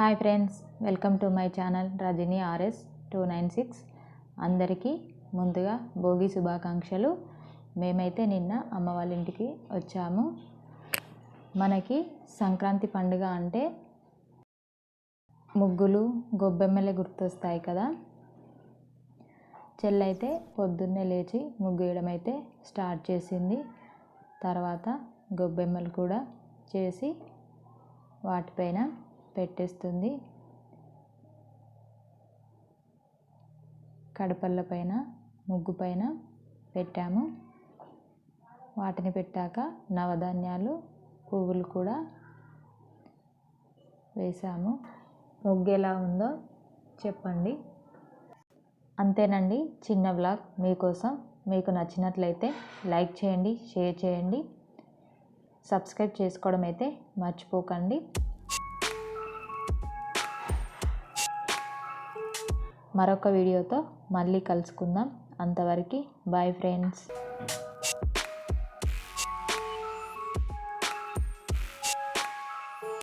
Hi friends welcome to my channel Rajani RS two nine six. అందరికీ ముందుగా భోగి శుభాకాంక్షలు. మేమైతే నిన్న అమ్మ వాళ్ళ ఇంటికి వచ్చాము. మనకి సంక్రాంతి పండుగ అంటే ముగ్గులు గొబ్బెమ్మలే గుర్తొస్తాయి కదా. చెల్లైతే పొద్దున్నే లేచి ముగ్గు వేయడం అయితే స్టార్ట్ చేసింది. తర్వాత గొబ్బెమ్మలు కూడా చేసి వాటిపైన పెట్టేస్తుంది. కడపళ్ళ పైన ముగ్గు పైన పెట్టాము. వాటిని పెట్టాక నవధాన్యాలు పువ్వులు కూడా వేసాము. ముగ్గు ఎలా ఉందో చెప్పండి. అంతేనండి చిన్న బ్లాగ్ మీకోసం. మీకు నచ్చినట్లయితే లైక్ చేయండి షేర్ చేయండి. సబ్స్క్రైబ్ చేసుకోవడం అయితే మర్చిపోకండి. మరొక వీడియోతో మళ్ళీ కలుసుకుందాం. అంతవరకు బాయ్ ఫ్రెండ్స్